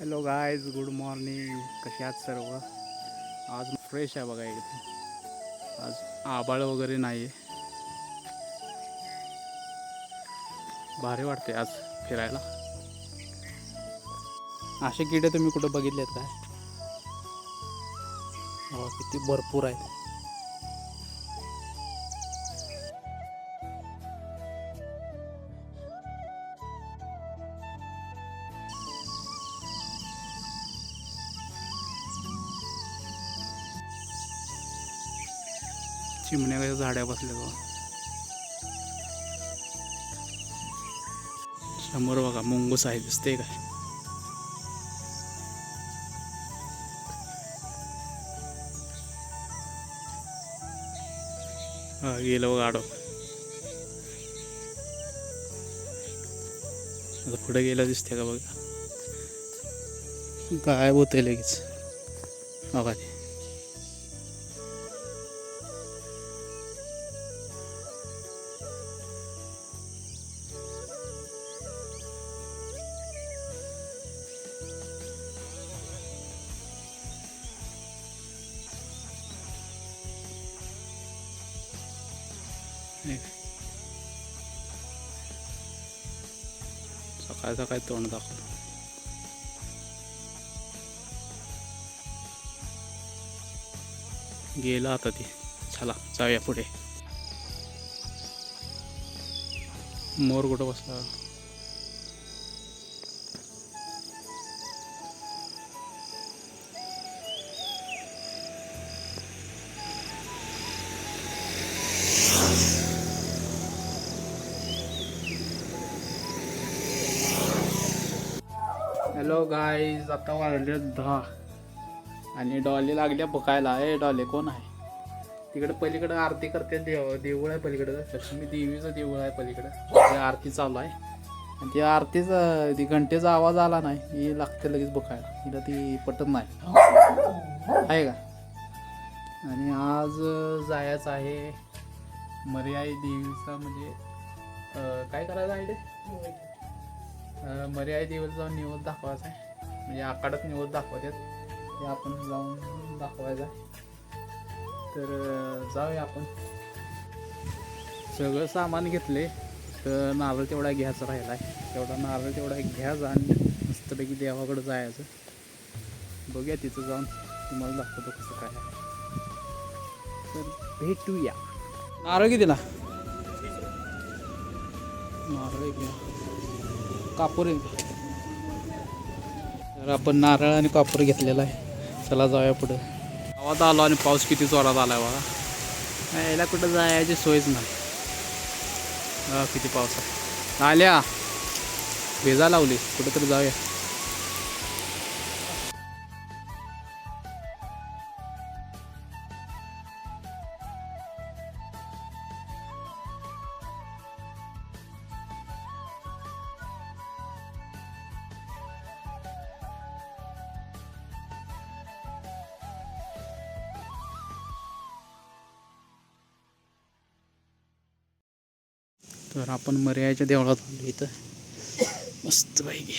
Hello guys good morning कसे आहात सर्व? आज फ्रेश आहे बघा एकदम आज आबाळ वगैरे नाही आहे भारी वाटते आज फिरायला. असे किडे तुम्ही कुठं बघितलेत काय? हो किती भरपूर आहेत. चिमण्या काय झाड्या बसल्या बघा. समोर बघा मुंगूस आहे दिसते काय? हा गेलं बघा आडो आता पुढे गेलं दिसते का बघा? गायब होते लगेच. बघा ते. हे. सकाळ सकाळी तोंड दाखवतो. गेला आता ते. चला जाऊया पुढे. मोर कुठं बसला? हॅलो गाईज आता वाढले दहा. आणि डॉली लागल्या बघायला. ए डॉले कोण आहे? तिकडे पलीकडं आरती करते देव देऊळ आहे पलीकडं. लक्ष्मी देवीचं देऊळ आहे पलीकडं. आरती चालू आहे. आणि ती आरतीचा ती घंटेचा आवाज आला नाही. ही लागते लगेच बघायला. तिला ती पटत नाही. आहे का? आणि आज जायचं आहे मर्याई देवीचा म्हणजे काय करायचं आहे ते? अं, दिवस जाऊन निवड दाखवायचा आहे. म्हणजे आकाडात निवड दाखवतात. ते आपण जाऊन दाखवायचं आहे. तर जाऊया आपण. सगळं सामान घेतले तर नारळ तेवढा घ्यायचा राहिला आहे. तेवढा नारळ तेवढा घ्यायचा आणि मस्तपैकी देवाकडं जायचं. बघूया तिथं जाऊन तुम्हाला दाखवतो कसं काय तर भेटूया. नारळ कितीला? नारळ घ्या. कापूर तर आपण नारळ आणि कापूर घेतलेला आहे. चला जाऊया पुढं. आवाज आलो आणि पाऊस किती जोरात आला बघा. बाबा यायला कुठं जायची सोयच नाही. किती पाऊस आहे. आल्या. भेजा लावली. कुठंतरी जाऊया. तर आपण मर्याच्या देवळात आलो इथं. मस्त पाहिजे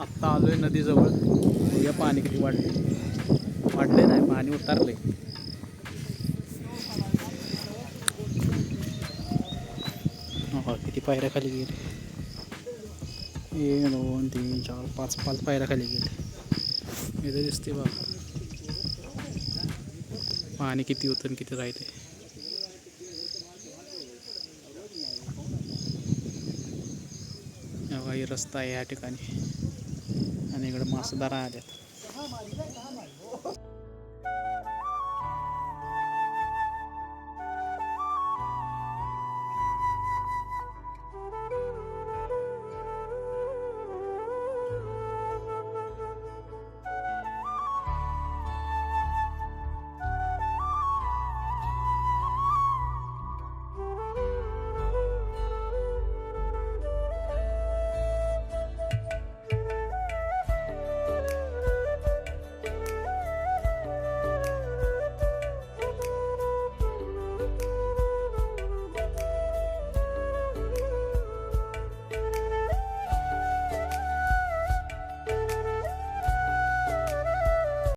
आत्ता आलोय नदीजवळ. या पाणी किती वाढले? वाढले नाही पाणी उतारले हो किती पायऱ्या खाली गेले. एक दोन तीन चार पाच पाच पायऱ्या खाली गेले. इथे दिसते बाबा पाणी किती होतं आणि किती राहते काही रस्ता आहे या ठिकाणी. आणि इकडे मासेदारा आल्यात